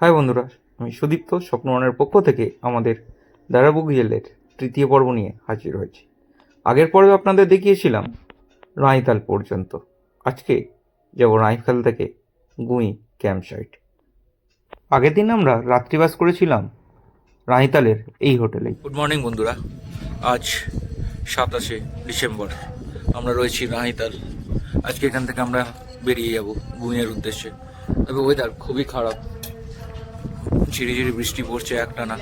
High বন্ধুরা, আমি সুদীপ্ত স্বপ্নমানের পক্ষ থেকে আমাদের দারাবুক জেলের তৃতীয় পর্ব নিয়ে হাজির হয়েছি। আগের পর্বে আপনাদের দেখিয়েছিলাম রাঁইতাল পর্যন্ত। আজকে যাব রাঁইতাল থেকে গুঁই ক্যাম্প সাইট আগের দিন আমরা রাত্রিবাস করেছিলাম রাঁইতালের এই হোটেলে গুড মর্নিং বন্ধুরা, আজ সাতাশে ডিসেম্বর। আমরা রয়েছি রাহিতাল আজকে এখান থেকে আমরা বেরিয়ে যাব গুইয়ের উদ্দেশ্যে। তবে ওয়েদার খুবই খারাপ। ঝিরি ঝিরি বৃষ্টি পড়ছে একটানা।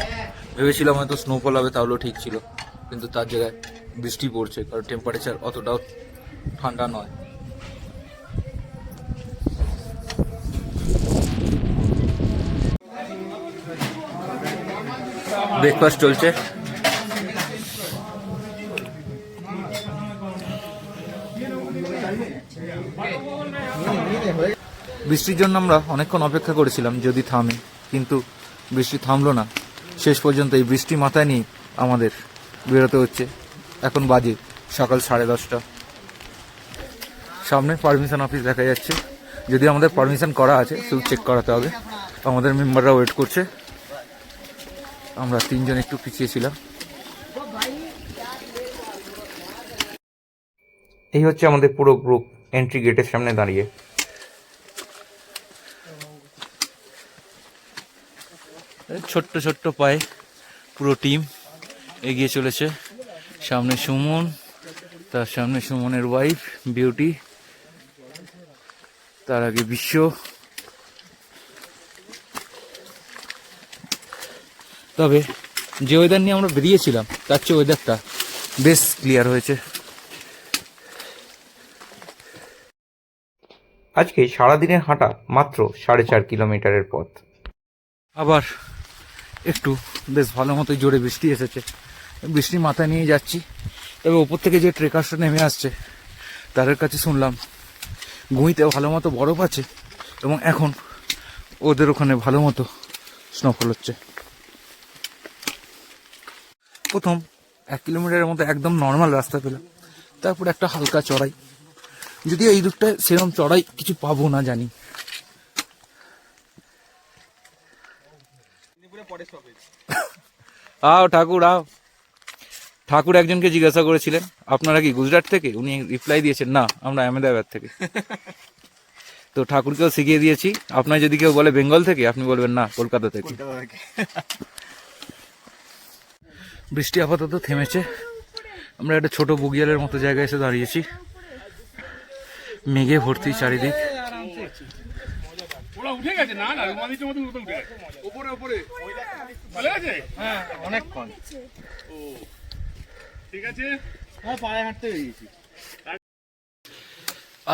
ভেবেছিলাম হয়তো স্নোফল হবে, তাহলেও ঠিক ছিল। কিন্তু তার জায়গায় বৃষ্টি পড়ছে, কারণ টেম্পারেচার অতটাও ঠান্ডা নয়। ব্রেকফাস্ট চলছে। বৃষ্টির জন্য আমরা অনেকক্ষণ অপেক্ষা করেছিলাম, যদি থামে। কিন্তু বৃষ্টি থামলো না। শেষ পর্যন্ত এই বৃষ্টি মাথায় নিয়ে আমাদের বেরোতে হচ্ছে। এখন বাজে সকাল সাড়ে দশটা। সামনে পারমিশন অফিস দেখা যাচ্ছে। যদি আমাদের পারমিশন করা আছে, শুধু চেক করাতে হবে। আমাদের মেম্বাররা ওয়েট করছে। আমরা তিনজন একটু পিছিয়ে ছিলাম। এই হচ্ছে আমাদের পুরো গ্রুপ এন্ট্রি গেটের সামনে দাঁড়িয়ে। ছোট্ট ছোট্ট পায়ে পুরো টিম এগিয়ে চলেছে। সামনে সুমন তার সামনে সুমনের ওয়াইফ বিউটি তার আগে বিশ্ব। তবে যে ওয়েদার নিয়ে আমরা বেরিয়েছিলাম তার চেয়ে ওয়েদারটা বেশ ক্লিয়ার হয়েছে। আজকে সারাদিনের হাঁটা মাত্র সাড়ে চার কিলোমিটারের পথ। আবার একটু বেশ ভালো মতো জোরে বৃষ্টি এসেছে। বৃষ্টি মাথায় নিয়ে যাচ্ছি। তবে ওপর থেকে যে ট্রেকার্সটা নেমে আসছে, তাদের কাছে শুনলাম গুঁইতে ভালো মতো বরফ আছে এবং এখন ওদের ওখানে ভালো মতো স্নোফল হচ্ছে। প্রথম এক কিলোমিটারের মতো একদম নর্মাল রাস্তা পেলাম। তারপর একটা হালকা চড়াই। যদিও এই রুটটায় সেরকম চড়াই কিছু পাবো না জানি। আও ঠাকুর আও। ঠাকুর একজনকে জিজ্ঞাসা করেছিলেন আপনারা কি গুজরাট থেকে? উনি রিপ্লাই দিয়েছেন না আমরা আহমেদাবাদ থেকে। তো ঠাকুরকেও শিখিয়ে দিয়েছি আপনার যদি কেউ বলে বেঙ্গল থেকে আপনি বলবেন না কলকাতা থেকে। বৃষ্টি আপাতত থেমেছে। আমরা একটা ছোট বুগিয়ালের মতো জায়গায় এসে দাঁড়িয়েছি। মেঘে ভর্তি চারিদিক। ওরা উঠে গেছে। না না রুমালিটার মতন উঠে গেছে। উপরে উপরে ভালো আছে হ্যাঁ অনেকক্ষণ ও ঠিক আছে। হ্যাঁ পায়ে হাঁটতে বেরিয়েছি।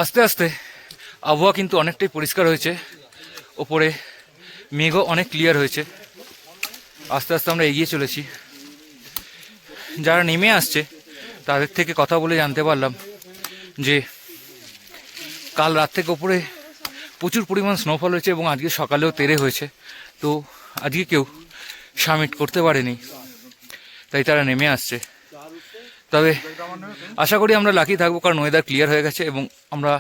আস্তে আস্তে আবহাওয়া কিন্তু অনেকটাই পরিষ্কার হয়েছে। ওপরে মেঘও অনেক ক্লিয়ার হয়েছে। আস্তে আস্তে আমরা এগিয়ে চলেছি। যারা নেমে আসছে তাদের থেকে কথা বলে জানতে পারলাম যে কাল রাত থেকে ওপরে প্রচুর পরিমাণ স্নোফল হয়েছে এবং আজকে সকালেও তেরে হয়েছে। তো আজকে কেউ সামিট করতে পারেনি, তাই তারা নেমে আসছে। তবে আশা করি আমরা লাকি থাকব কারণ ওয়েদার ক্লিয়ার হয়ে গেছে এবং আমরা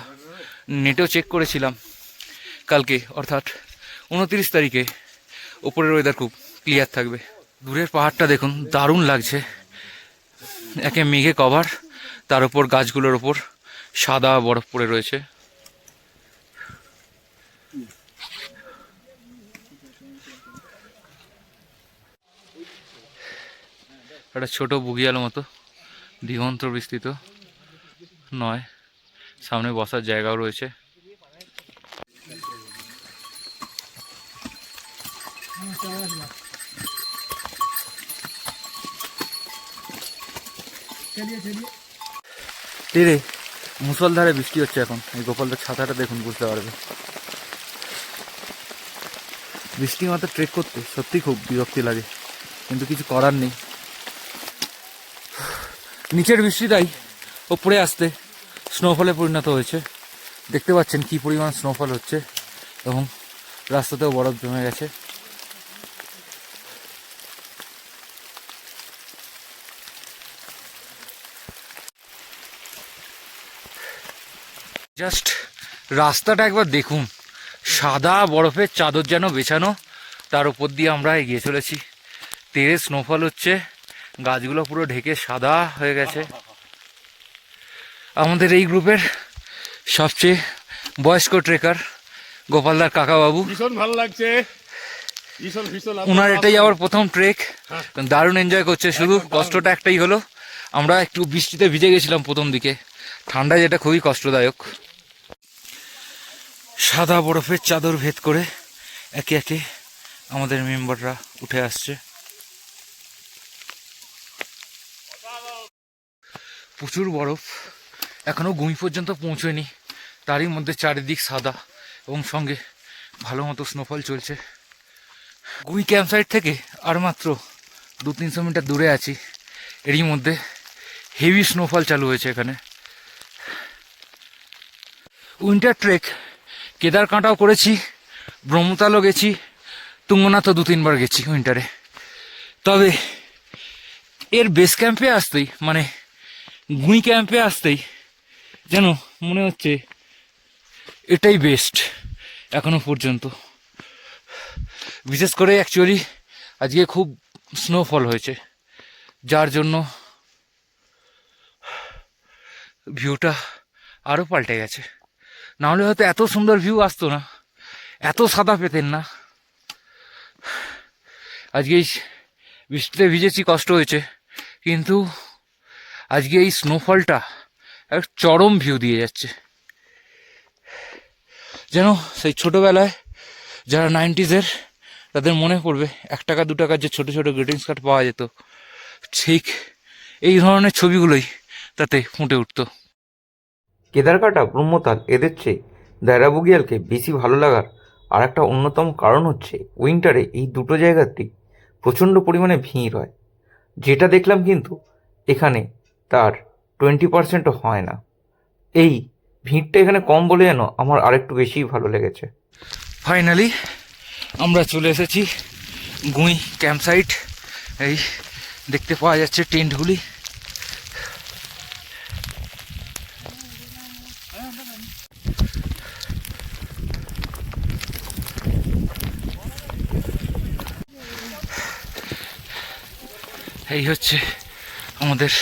নেটেও চেক করেছিলাম কালকে, অর্থাৎ উনত্রিশ তারিখে ওপরের ওয়েদার খুব ক্লিয়ার থাকবে। দূরের পাহাড়টা দেখুন, দারুণ লাগছে। একে মেঘে কভার তার উপর গাছগুলোর ওপর সাদা বরফ পড়ে রয়েছে। একটা ছোট বুগিয়াল মতো, দিগন্ত বিস্তৃত, নয়। সামনে বসার জায়গাও রয়েছে। রে মুসলধারে বৃষ্টি হচ্ছে এখন। এই গোপালদের ছাতাটা দেখুন, বুঝতে পারবে। বৃষ্টি মাত্র ট্রেক করতে সত্যি খুব বিরক্তি লাগে। কিন্তু কিছু করার নেই। নিচের বৃষ্টিটাই ওপরে আসতে স্নোফলে পরিণত হয়েছে। দেখতে পাচ্ছেন কি পরিমাণ স্নোফল হচ্ছে এবং রাস্তাতেও বরফ জমে গেছে। জাস্ট রাস্তাটা একবার দেখুন। সাদা বরফের চাদর যেন বেছানো, তার উপর দিয়ে আমরা এগিয়ে চলেছি। তেরে স্নোফল হচ্ছে। গাছগুলো পুরো ঢেকে সাদা হয়ে গেছে। আমাদের এই গ্রুপের সবচেয়ে বয়স্ক ট্রেকার গোপালদার কাকাবাবু। ভীষণ ভালো লাগছে। ওনার এটাই আবার প্রথম ট্রেক। দারুণ এনজয় করছে। শুধু কষ্টটা একটাই হলো আমরা একটু বৃষ্টিতে ভিজে গেছিলাম প্রথম দিকে। ঠান্ডায় যেটা খুবই কষ্টদায়ক। সাদা বরফের চাদর ভেদ করে একে একে আমাদের মেম্বাররা উঠে আসছে। প্রচুর বরফ। এখনও গুঁই পর্যন্ত পৌঁছয়নি। তারই মধ্যে চারিদিক সাদা এবং সঙ্গে ভালো মতো স্নোফল চলছে। গুই ক্যাম্প সাইট থেকে আর মাত্র দু তিনশো মিটার দূরে আছি। এরই মধ্যে হেভি স্নোফল চালু হয়েছে এখানে। উইন্টার ট্রেক কেদার কাঁটাও করেছি, ব্রহ্মতালও গেছি, তুঙ্গনাথও দু তিনবার গেছি উইন্টারে তবে এর বেস ক্যাম্পে আসতেই মানে গুই ক্যাম্পে আসতেই যেন মনে হচ্ছে এটাই বেস্ট এখনও পর্যন্ত। বিশেষ করে অ্যাকচুয়ালি আজকে খুব স্নোফল হয়েছে, যার জন্য ভিউটা আরও পাল্টে গেছে। নাহলে হয়তো এত সুন্দর ভিউ আসতো না, এত সাদা পেতেন না। আজকে বৃষ্টিতে ভিজেছি, কষ্ট হয়েছে, কিন্তু আজকে এই স্নোফলটা এক চরম ভিউ দিয়ে যাচ্ছে। যেন সেই ছোটোবেলায় যারা নাইনটিজের তাদের মনে পড়বে, এক টাকা, দু টাকার যে ছোটো ছোটো গ্রিটিংস কার্ড পাওয়া যেত, ঠিক এই ধরনের ছবিগুলোই তাতে ফুটে উঠতো। কেদারকাটা ব্রহ্মতাল এদের চেয়ে দায়রাবুগিয়ালকে বেশি ভালো লাগার আর একটা অন্যতম কারণ হচ্ছে উইন্টারে এই দুটো জায়গাতেই প্রচণ্ড পরিমাণে ভিড় হয়। যেটা দেখলাম কিন্তু এখানে তার টোয়েন্টি পার্সেন্টও হয় না। এই ভিড়টা এখানে কম বলে যেন আমার আরেকটু বেশিই ভালো লেগেছে। ফাইনালি আমরা চলে এসেছি গুঁই ক্যাম্প সাইট এই দেখতে পাওয়া যাচ্ছে টেন্টগুলি। এই হচ্ছে আমাদের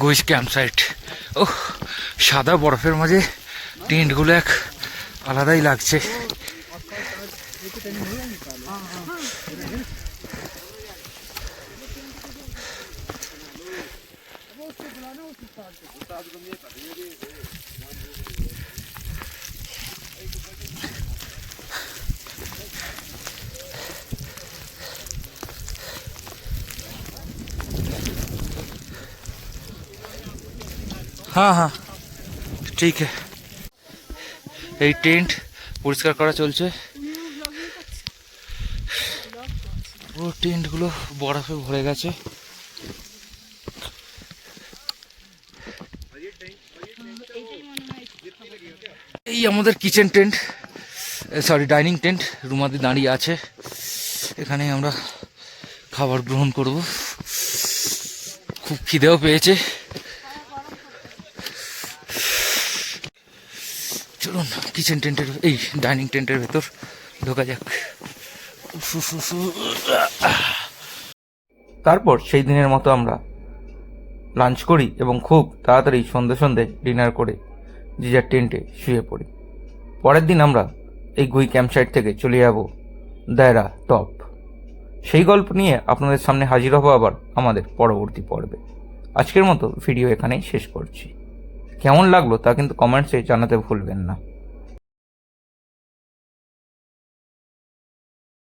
গুইস ক্যাম্প সাইট ও সাদা বরফের মাঝে টেন্টগুলো এক আলাদাই লাগছে। হ্যাঁ হ্যাঁ। ঠিক এই টেন্ট পরিষ্কার করা চলছে। পুরো টেন্টগুলো বরফে ভরে গেছে। এই আমাদের kitchen tent sorry dining tent. রুমাদি দাঁড়িয়ে আছে। এখানে আমরা খাবার গ্রহণ করব। খুব খিদেও পেয়েছে। চলুন কিচেন টেন্টের এই ডাইনিং টেন্টের ভেতর ঢোকা যাক। তারপর সেই দিনের মতো আমরা লাঞ্চ করি এবং খুব তাড়াতাড়ি সন্ধে সন্ধে ডিনার করে যে যার টেন্টে শুয়ে পড়ি। পরের দিন আমরা এই গুই ক্যাম্পসাইট থেকে চলে যাব দায়রা টপ। সেই গল্প নিয়ে আপনাদের সামনে হাজির হব আবার আমাদের পরবর্তী পর্বে। আজকের মতো ভিডিও এখানেই শেষ করছি। কেমন লাগল তা কিন্তু কমেন্টসে জানাতে ভুলবেন না।